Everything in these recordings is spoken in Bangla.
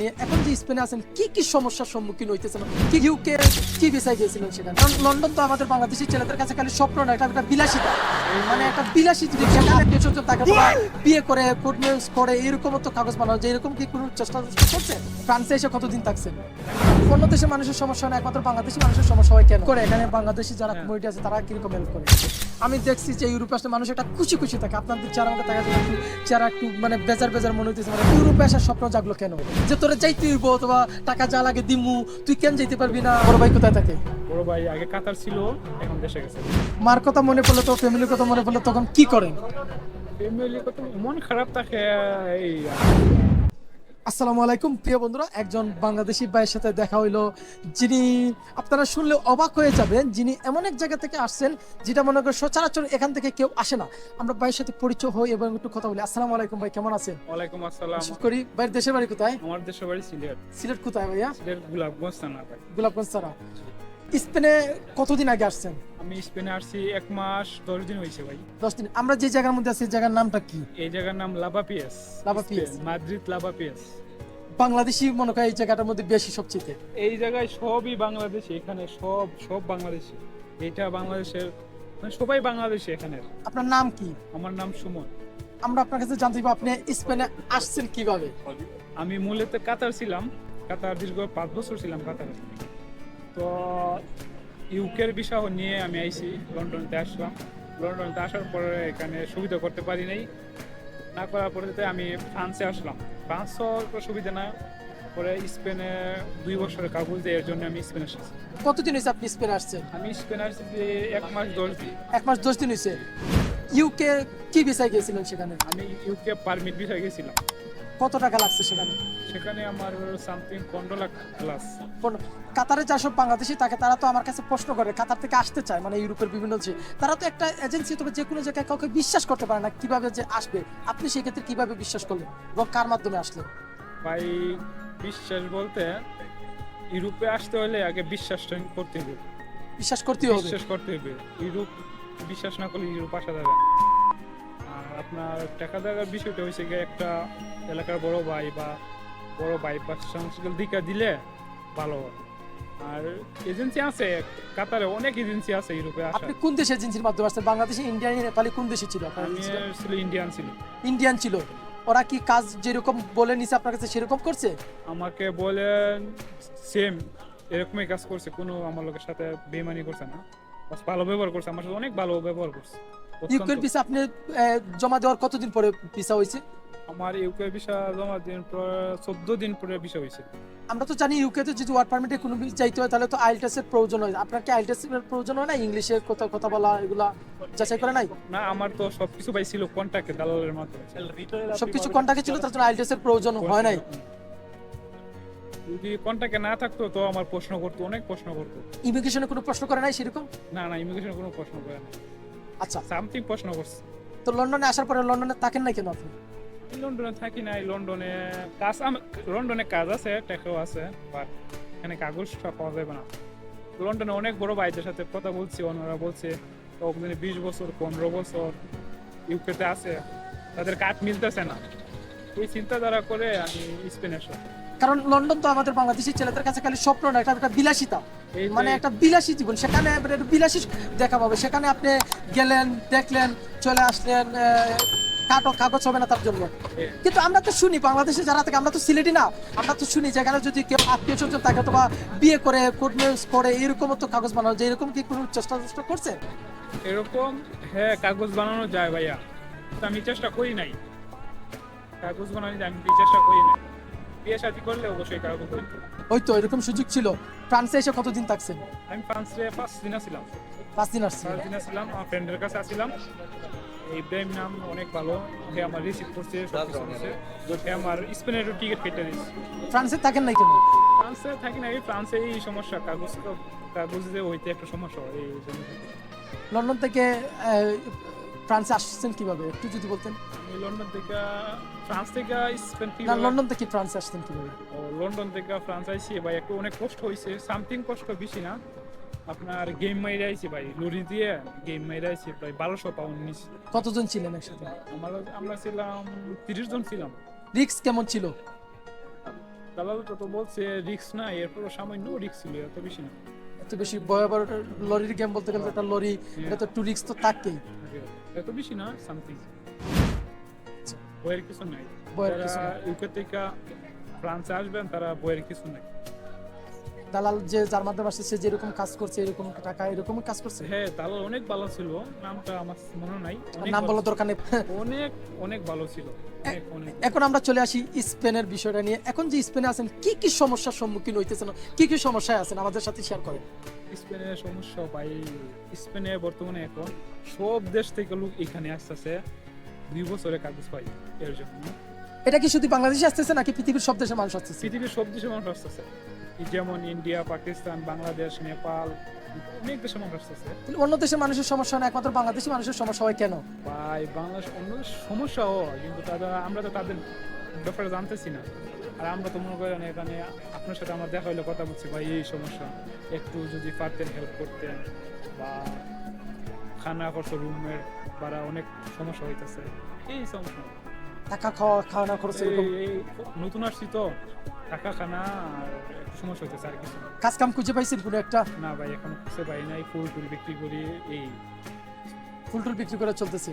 নিয়ে এখন যে স্পেনে আছেন কি কি সমস্যার সম্মুখীন হইতেছেন? কি ইউকে কি বিষয় গিয়েছিলেন সেখানে কারণ লন্ডন তো আমাদের বাংলাদেশি ছেলেদের কাছে খালি স্বপ্ন না এটা একটা বিলাসিতা। মানে একটা বিলাসী জিনিস সেখানে কেউ তাকে বিয়ে করে কোর্ট করে এরকমও তো কাগজ বানানো যে এরকম কি কোনো চেষ্টা করছে? ফ্রান্সে এসে কতদিন থাকছেন? অন্য দেশের মানুষের সমস্যা না একমাত্র বাংলাদেশি মানুষের সমস্যা হয় কেন? করে এখানে বাংলাদেশি যারা কমিউনিটি আছে তারা কীরকম হেল্প করে? আমি দেখছি যে ইউরোপে আসলে মানুষ একটা খুশি খুশি থাকে। আপনাদের চেহারা আমাকে দেখা যায় একটু চেহারা একটু মানে বেজার বেজার মনে হইতেছে মানে ইউরোপে আসার স্বপ্ন জাগলো কেন? যে তোরা যাইতে হইব অথবা টাকা যা লাগে দিমু তুই কেন যেতে পারবি না? বড় ভাই কোথায় থাকে? বড় ভাই আগে কাতার ছিল এখন দেশে গেছে। মার কথা মনে পড়লে তো ফ্যামিলির কথা মনে পড়লে তখন কি করেন? ফ্যামিলি কত মন খারাপ থাকে এই আসসালামু আলাইকুম প্রিয় বন্ধুরা। একজন বাংলাদেশি ভাইয়ের সাথে দেখা হইল যিনি আপনারা শুনলে অবাক হয়ে যাবেন যিনি এমন এক জায়গা থেকে আসছেন যেটা মনে করেন সচরাচর এখান থেকে কেউ আসে না। আমরা ভাইয়ের সাথে পরিচয় হই এবং একটু কথা বলি। আসসালামু আলাইকুম ভাই কেমন আছেন? ওয়ালাইকুম আসসালাম। শুরু করি ভাইয়ের দেশের বাড়ি কোথায়? আমার দেশের বাড়ি সিলেট। সিলেট কোথায় ভাইয়া? সিলেট গোলাপগঞ্জ থানা ভাই। গোলাপগঞ্জ সারা স্পেনে কতদিন আগে আসছেন? আমি স্পেনে আসছি এক মাস দশ দিন হয়েছে ভাই। দশ দিন। আমরা যে জায়গার মধ্যে আছি এই জায়গার নামটা কি? এই জায়গার নাম Lavapies Lavapies. Madrid Lavapies Bangladeshi মনে হয় এই জায়গাটার মধ্যে বেশি সবচেয়ে। এই জায়গায় সবই বাংলাদেশি এখানে সব সব বাংলাদেশি। এটা বাংলাদেশের মানে সবাই বাংলাদেশি এখানে আপনার নাম কি? আমার নাম সুমন। আমরা আপনার কাছে জানতে চাইব আপনি স্পেনে আসছেন কীভাবে? আমি মূলত কাতার ছিলাম কাতার দীর্ঘ পাঁচ বছর ছিলাম কাতারে। তো ইউকের বিষয় নিয়ে আমি আইছি লন্ডনতে আসলাম। লন্ডনতে আসার পরে এখানে সুবিধা করতে পারি নাই। না করার পরে আমি ফ্রান্সে আসলাম। ফ্রান্সও তো সুবিধা না। পরে স্পেনে দুই বছরের কাগজ দিয়ে এর জন্য আমি স্পেনে এসেছি। কতদিন হয়েছে আপনি স্পেনে আসছেন? আমি স্পেনে আসছি এক মাস দশ দিন। এক মাস দশ দিন হয়েছে। ইউকে কি বিষয় গিয়েছিলেন সেখানে? আমি ইউকে পারমিট বিষয় গেছিলাম কত টাকা লাগছে সেখানে? সেখানে আমার সামথিং পনেরো লাখ প্লাস কোন- কাতারে যেসব বাংলাদেশি থাকে তারা তো আমার কাছে প্রশ্ন করে কাতার থেকে আসতে চায় মানে ইউরোপের বিভিন্ন দেশে তারা তো একটা এজেন্সি তবে যে কোনো জায়গায় কাউকে বিশ্বাস করতে পারে না কীভাবে যে আসবে। আপনি সেই ক্ষেত্রে কীভাবে বিশ্বাস করলেন এবং কার মাধ্যমে আসলেন ভাই বিশ্বাস বলতে ইউরোপে আসতে হলে আগে বিশ্বাসটা করতে হবে। বিশ্বাস করতেই হবে। বিশ্বাস করতে হবে। ইউরোপ বিশ্বাস না করলে ইউরোপ আসা যাবে আপনার টাকা দেওয়ার বিষয়টা হয়েছে গিয়ে একটা এলাকার বড় ভাই বা বড় ভাই বা সাংস্কৃতিক দিকে দিলে ভালো আর এজেন্সি আছে কাতারে অনেক এজেন্সি আছে ইউরোপে আপনি কোন দেশে এজেন্সির মাধ্যমে বাংলাদেশি ইন্ডিয়ান নেপালি কোন দেশে ছিল আপনার আমি ছিল ইন্ডিয়ান ছিল। ইন্ডিয়ান ছিল। ওরা কি কাজ যেরকম বলে নিছে আপনার কাছে সেরকম করছে? আমাকে বলেন সেম এরকমই কাজ করছে। কোনো আমার লোকের সাথে বেমানি করছে না। ভালো ব্যবহার করছে। আমার সাথে অনেক ভালো ব্যবহার করছে। ইউকের ভিসা আপনি জমা দেওয়ার কতদিন পরে ভিসা হয়েছে? আমার ইউকে ভিসা জমা দিন পর চোদ্দ দিন পরে ভিসা হয়েছে। আমরা তো জানি ইউকেতে যদি ওয়ার্ক পারমিটে কোনো কিছু চাইতে হয় তাহলে তো আইএলটিএস এর প্রয়োজন হয়। আপনার কি আইএলটিএস এর প্রয়োজন হয় না? ইংলিশে কথা কথা বলা এগুলা যাচাই করে নাই? না আমার তো সবকিছু পাই ছিল কন্ট্যাক্টে দালালের মাধ্যমে। সবকিছু কন্টাক্টে ছিল তার জন্য আইএলটিএস এর প্রয়োজন হয় নাই। যদি কন্ট্যাক্টে না থাকতো তো আমার প্রশ্ন করতো অনেক প্রশ্ন করতো। ইমিগ্রেশনে কোনো প্রশ্ন করে নাই সেরকম? না না ইমিগ্রেশন কোনো প্রশ্ন করে না আচ্ছা। সামথিং প্রশ্ন করছে। তো লন্ডনে আসার পরে লন্ডনে থাকেন না কেন আপনি? লন্ডনে থাকি নাই লন্ডনে কাজ আম- লন্ডনে কাজ আছে টেকাও আছে বাট এখানে কাগজটা পাওয়া যাবে না। লন্ডনে অনেক বড় ভাইদের সাথে কথা বলছি ওনারা বলছে ওখানে বিশ বছর পনেরো বছর ইউকেতে আছে তাদের কাঠ মিলতেছে না। এই চিন্তাধারা করে আমি স্পেনে আসলাম কারণ লন্ডন তো আমাদের বাংলাদেশি ছেলেদের কাছে খালি স্বপ্ন না এটা একটা বিলাসিতা। মানে একটা বিলাসী জীবন সেখানে বিলাসী দেখা পাবে সেখানে আপনি গেলেন দেখলেন চলে আসলেন কাটো কাগজ হবে না তার জন্য। কিন্তু আমরা তো শুনি বাংলাদেশে যারা থাকে আমরা তো সিলেটি না। আমরা তো শুনি যেখানে যদি কেউ আত্মীয় স্বজন থাকে অথবা বিয়ে করে কোর্ট করে এরকম তো কাগজ বানানো যায়। এরকম কি কোনো চেষ্টা চেষ্টা করছে? এরকম হ্যাঁ কাগজ বানানো যায় ভাইয়া। আমি চেষ্টা করি নাই। কাগজ বানানো আমি চেষ্টা করি নাই। বিয়ে শাদি করলে অবশ্যই কাগজ হইতো ওই তো এরকম সুযোগ ছিল। ফ্রান্সে এসে কতদিন থাকছেন? আমি ফ্রান্সে পাঁচ দিন ছিলাম পাঁচ দিন আসছি পাঁচ দিন ছিলাম আমার ফ্রেন্ডের কাছে আসছিলাম ইব্রাহিম নাম অনেক ভালো সে আমার রিসিভ করছে সে আমার স্পেনের টিকিট কেটে দিচ্ছে ফ্রান্সে থাকেন নাই কেন? ফ্রান্সে থাকি না এই ফ্রান্সে এই সমস্যা কাগজ তো কাগজ যে হইতে একটা সমস্যা হয় এই লন্ডন থেকে ফ্রান্সে আসছেন কীভাবে? একটু যদি বলতেন। আমি লন্ডন থেকে ফ্রান্স থেকে স্পেন না লন্ডন থেকে ফ্রান্সে আসছেন কীভাবে? ও লন্ডন থেকে ফ্রান্স আইছি ভাই একটু অনেক কষ্ট হয়েছে সামথিং কষ্ট বেশি না। আপনার গেম মাইরে আইছি ভাই লরি দিয়ে গেম মাইরে আইছি প্রায় বারোশো পাউন্ড নিছি কতজন ছিলেন একসাথে? আমার আমরা ছিলাম তিরিশ জন ছিলাম। রিক্স কেমন ছিল? দালালটা তো বলছে রিক্স না এরপর সামান্য রিক্স ছিল এত বেশি না। এত বেশি ভয়াবহ লরির গেম বলতে গেলে একটা লরি এটা তো টুরিক্স তো থাকেই। এত বেশি না সামথিং। বইয়ের কিছু নাই বইয়ের যারা কিছু। ইউকে থেকে ফ্রান্সে আসবেন তারা বইয়ের কিছু নাই দালাল যে যার মাধ্যমে আসছে সে যেরকম কাজ করছে এরকম টাকা এরকমই কাজ করছে? হ্যাঁ দালাল অনেক ভালো ছিল। নামটা আমার মনে নাই। নাম বলার দরকার নেই। অনেক অনেক ভালো ছিল। এখন আমরা চলে আসি স্পেনের বিষয়টা নিয়ে। এখন যে স্পেনে আছেন কি কি সমস্যার সম্মুখীন হইতেছেন? কি কি সমস্যায় আছেন? আমাদের সাথে শেয়ার করেন। স্পেনের সমস্যা ভাই স্পেনে বর্তমানে এখন সব দেশ থেকে লোক এখানে আসতেছে। দুই বছরে কাগজ পাই এর জন্য। এটা কি শুধু বাংলাদেশে আসতেছে নাকি পৃথিবীর সব দেশের মানুষ আসতেছে? পৃথিবীর সব দেশে মানুষ আসতেছে। যেমন ইন্ডিয়া পাকিস্তান বাংলাদেশ নেপাল অনেক দেশে মানুষ আসতেছে। অন্য দেশের মানুষের সমস্যা না একমাত্র বাংলাদেশি মানুষের সমস্যা হয় কেন? ভাই বাংলাদেশ অন্য সমস্যা হয় কিন্তু তারা আমরা তো তাদের ব্যাপারে জানতেছি না। আর আমরা তো মনে করেন এখানে আপনার সাথে আমার দেখা হইলে কথা বলছি ভাই এই সমস্যা। একটু যদি পারতেন হেল্প করতেন বা খানা খরচ রুমের ভাড়া অনেক সমস্যা হইতেছে। এই সমস্যা। টাকা খাওয়া খাওয়ানো খরচ এরকম? নতুন আসছি তো। টাকা খানা সমস্যা হইতেছে আর কিছু কাজ কাম খুঁজে পাইছেন কোনো একটা? না ভাই এখনও খুঁজে পাই নাই। ফুল টুল বিক্রি করি এই। ফুল টুল বিক্রি করে চলতেছে?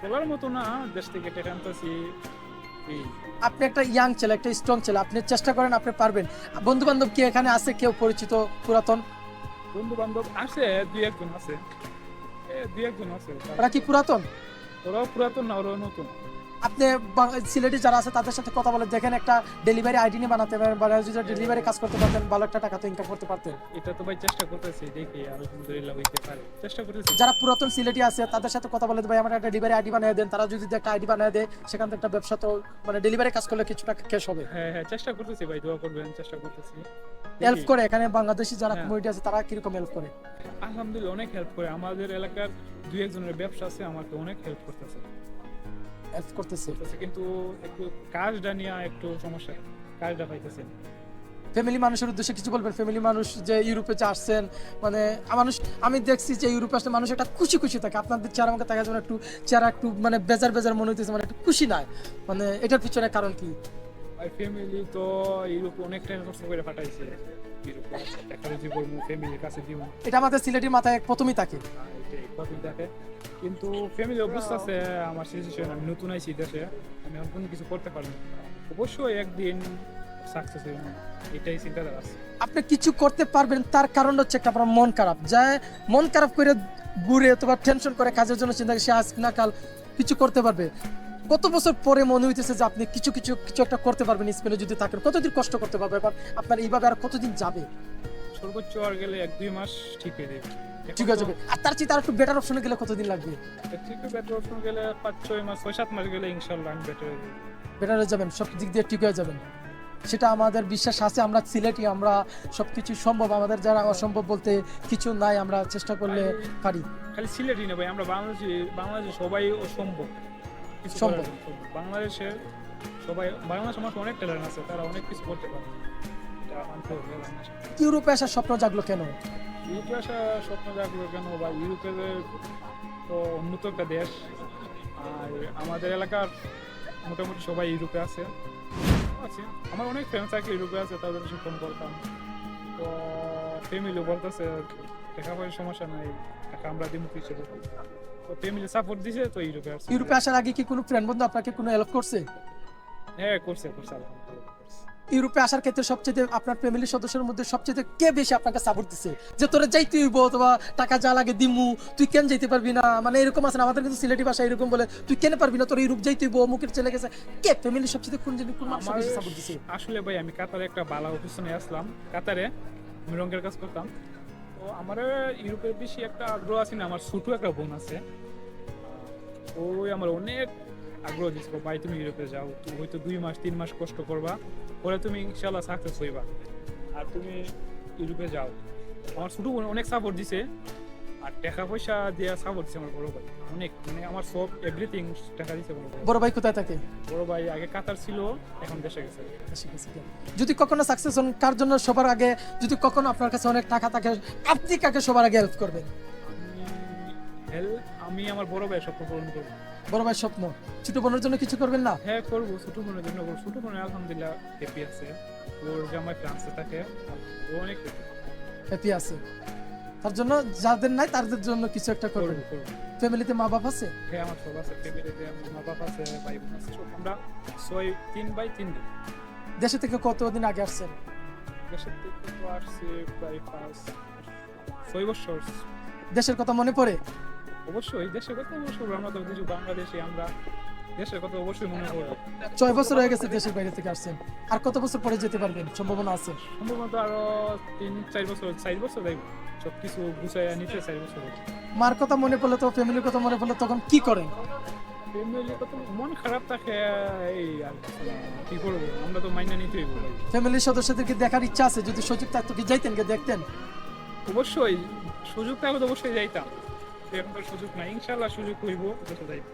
চলার মতো না দেশ থেকে টেকা আনতেছি আপনি একটা ইয়াং ছেলে একটা স্ট্রং ছেলে আপনি চেষ্টা করেন আপনি পারবেন। বন্ধু বান্ধব কি এখানে আছে? কেউ পরিচিত পুরাতন? বন্ধু বান্ধব আছে দুই একজন আছে। দুই একজন আছে। ওরা কি পুরাতন? ওরাও পুরাতন না ওরাও নতুন। আপনি সিলেটে যারা আছে তাদের সাথে কথা বলে দেখেন একটা ডেলিভারি আইডি নিয়ে বানাতে পারেন বা যদি ডেলিভারি কাজ করতে পারতেন ভালো একটা টাকা তো ইনকাম করতে পারতেন। এটা তো ভাই চেষ্টা করতেছি দেখি আলহামদুলিল্লাহ হইতে পারে। চেষ্টা করতেছি। যারা পুরাতন সিলেটি আছে তাদের সাথে কথা বলে ভাই আমার একটা ডেলিভারি আইডি বানিয়ে দেন। তারা যদি একটা আইডি বানিয়ে দেয় সেখান থেকে একটা ব্যবসা তো মানে ডেলিভারি কাজ করলে কিছু টাকা ক্যাশ হবে। হ্যাঁ হ্যাঁ চেষ্টা করতেছি ভাই দোয়া করবেন চেষ্টা করতেছি। হেল্প করে এখানে বাংলাদেশি যারা হ্যাঁ। কমিউনিটি আছে তারা কীরকম হেল্প করে? আলহামদুলিল্লাহ অনেক হেল্প করে। আমাদের এলাকার দুই একজনের ব্যবসা আছে আমাকে অনেক হেল্প করতেছে। হেল্প করতেছে। কিন্তু একটু কাজটা নিয়ে একটু সমস্যা কাজটা পাইতেছেন ফ্যামিলি মানুষের উদ্দেশ্যে কিছু বলবেন? ফ্যামিলি মানুষ যে ইউরোপে আসছেন মানে মানুষ আমি দেখছি যে ইউরোপে আসলে মানুষ একটা খুশি খুশি থাকে। আপনাদের চেহারা আমাকে দেখা যাবে একটু চেহারা একটু মানে বেজার বেজার মনে হইতেছে মানে একটু খুশি নাই। মানে এটার পিছনে কারণ কি? আর ফ্যামিলি তো ইউরোপ অনেক টাইম কষ্ট করে ইউরোপে একটা যদি বলব ফ্যামিলির কাছে দিব এটা আমাদের সিলেটির মাথায় প্রথমেই থাকে। এটাই কঠিন দেখে কিন্তু ফ্যামিলি বুঝতেছে আমার সিচুয়েশন আমি নতুন আইছি দেশে আমি এখন কোনো কিছু করতে পারি অবশ্যই একদিন সাকসেস হইব। এটাই চিন্তাধারা আছে। আপনি কিছু করতে পারবেন তার কারণ হচ্ছে একটা আপনার মন খারাপ। যা মন খারাপ করে ঘুরে অথবা টেনশন করে কাজের জন্য চিন্তা করে সে আজ না কাল কিছু করতে পারবে। কত বছর পরে মনে হইতেছে যে আপনি কিছু কিছু কিছু একটা করতে পারবেন স্পেনে যদি থাকেন। কতদিন কষ্ট করতে পারবে? এবার আপনার এইভাবে আর কতদিন যাবে? সর্বোচ্চ আর গেলে এক দুই মাস ঠিক হয়ে যাবে। ঠিক হয়ে যাবে। আর তার চেয়ে তার একটু বেটার অপশনে গেলে কতদিন লাগবে? ঠিক বেটার অপশন গেলে পাঁচ ছয় মাস ছয় সাত মাস গেলে ইনশাল্লাহ আমি বেটার বেটার হয়ে যাবেন? সব দিক দিয়ে ঠিক হয়ে যাবেন? সেটা আমাদের বিশ্বাস আছে আমরা সিলেটি আমরা সবকিছু সম্ভব। আমাদের যারা অসম্ভব বলতে কিছু নাই আমরা চেষ্টা করলে পারি। খালি সিলেটই না ভাই আমরা বাংলাদেশি বাংলাদেশে সবাই অসম্ভব। কিছু সম্ভব। বাংলাদেশে সবাই বাংলাদেশ আমার অনেক ট্যালেন্ট আছে তারা অনেক কিছু করতে পারে। ইউরোপে আসার স্বপ্ন জাগলো কেন? ইউরোপে আসা স্বপ্ন জাগলো কেন? বা ইউরোপের তো উন্নত একটা দেশ আর আমাদের এলাকার মোটামুটি সবাই ইউরোপে আছে। আছে। আমার অনেক ফ্রেন্ড থাকে ইউরোপে আছে তাদের সাথে ফোন করতাম। তো ফ্যামিলি বলতেছে টাকা পয়সার সমস্যা নাই টাকা আমরা কিছু তো ফ্যামিলি সাপোর্ট দিছে তো ইউরোপে আসছে। ইউরোপে আসার আগে কি কোনো ফ্রেন্ড বন্ধু আপনাকে কোনো হেল্প করছে? হ্যাঁ করছে করছে ইউরোপে আসার ক্ষেত্রে সবচেয়ে আপনার ফ্যামিলির সদস্যের মধ্যে সবচেয়ে কে বেশি আপনাকে সাপোর্ট দিছে? যে তোরা যাইতে হইব অথবা টাকা যা লাগে দিমু তুই কেন যাইতে পারবি না? মানে এরকম আছে না, আমাদের কিন্তু সিলেটি ভাষা এরকম বলে তুই কেন পারবি না? তোর ইউরোপ যাইতে হইব অমুকের ছেলে গেছে। কে ফ্যামিলির সবচেয়ে কোন জিনিস কোন মানুষ সাপোর্ট দিছে? আসলে ভাই আমি কাতারে একটা বালা অফিসনে আসলাম। কাতারে আমি রঙের কাজ করতাম। তো আমার ইউরোপের বেশি একটা আগ্রহ আছে না, আমার ছোট একটা বোন আছে। ওই আমার অনেক আগ্রহ দিছিল, ভাই, তুমি ইউরোপে যাও, তুমি হয়তো দুই মাস, তিন মাস কষ্ট করবা, পরে তুমি ইনশাল্লাহ সাকসেস হইবা। আর তুমি ইউরোপে যাও। আমার ছোট বোন অনেক সাপোর্ট দিছে আর টাকা পয়সা দিয়ে সাপোর্ট আমার বড় ভাই। অনেক মানে আমার সব এভরিথিং টাকা দিছে বড় ভাই। বড় ভাই কোথায় থাকে? বড় ভাই আগে কাতার ছিল এখন দেশে গেছে। যদি কখনো সাকসেস হন কার জন্য সবার আগে যদি কখনো আপনার কাছে অনেক টাকা থাকে আপনি কাকে সবার আগে হেল্প করবেন? আমি হেল্প আমি আমার বড় ভাইয়ের স্বপ্ন পূরণ করব। বড় ভাই স্বপ্ন? ছোট বোনের জন্য কিছু করবেন না? হ্যাঁ করব ছোট বোনের জন্য করব। ছোট বোনের আলহামদুলিল্লাহ হ্যাপি আছে। ওর জামাই ফ্রান্সে থাকে। ও অনেক হ্যাপি আছে। তার জন্য যাদের নাই তাদের জন্য কিছু একটা করবেন। করব করব ফ্যামিলিতে মা বাবা আছে? হ্যাঁ আমার সব আছে। ফ্যামিলিতে আমার মা বাবা আছে ভাই বোন আছে। সব আমরা ছয় তিন বাই তিন দিন দেশে থেকে কতদিন আগে আসছেন? দেশের থেকে তো আসছে প্রায় পাঁচ ছয় বছর। দেশের কথা মনে পড়ে? অবশ্যই দেশের কথা অবশ্যই আমরা তো কিছু বাংলাদেশি আমরা দেশের কথা অবশ্যই মনে পড়ে। ছয় বছর হয়ে গেছে দেশের বাইরে থেকে আসছেন। আর কত বছর পরে যেতে পারবেন? সম্ভাবনা আছে? সম্ভবত আরও তিন চার বছর চার বছর যাইব সব কিছু নিতে চার বছর। মার কথা মনে পড়লে তো ফ্যামিলির কথা মনে পড়লে তখন কি করেন? ফ্যামিলি কত মন খারাপ থাকে এই আর কি করব? আমরা তো মাইনা নিতেই বলি। ফ্যামিলির সদস্যদেরকে দেখার ইচ্ছা আছে যদি সুযোগ থাকতো কি যাইতেন কে দেখতেন? অবশ্যই সুযোগ থাকলে তো অবশ্যই যাইতাম। এখন তো সুযোগ নাই ইনশাল্লাহ সুযোগ হইব তো যাইব।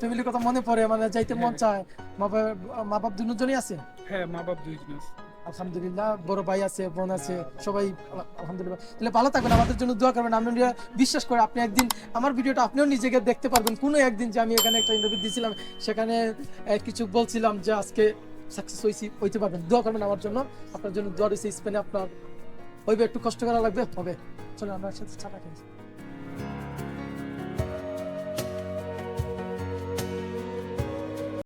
ফ্যামিলির কথা মনে পড়ে মানে যাইতে মন চায়। মা বাবা মা বাপ দুজনই আছে? হ্যাঁ মা বাপ দুইজন আছে। আলহামদুলিল্লাহ, বড় ভাই আছে, বোন আছে, সবাই আল- আলহামদুলিল্লাহ। তাহলে ভালো থাকবেন, আমাদের জন্য দোয়া করবেন। আমরা বিশ্বাস করে আপনি একদিন আমার ভিডিওটা আপনিও নিজেকে দেখতে পারবেন। কোনো একদিন যে আমি এখানে একটা ইন্টারভিউ দিয়েছিলাম, সেখানে কিছু বলছিলাম যে আজকে সাকসেস হয়েছি হইতে পারবেন। দোয়া করবেন আমার জন্য। আপনার জন্য দোয়া রয়েছে স্পেনে আপনার হইবে, একটু কষ্ট করা লাগবে, হবে। চলো আমরা একসাথে চাটা খেয়েছি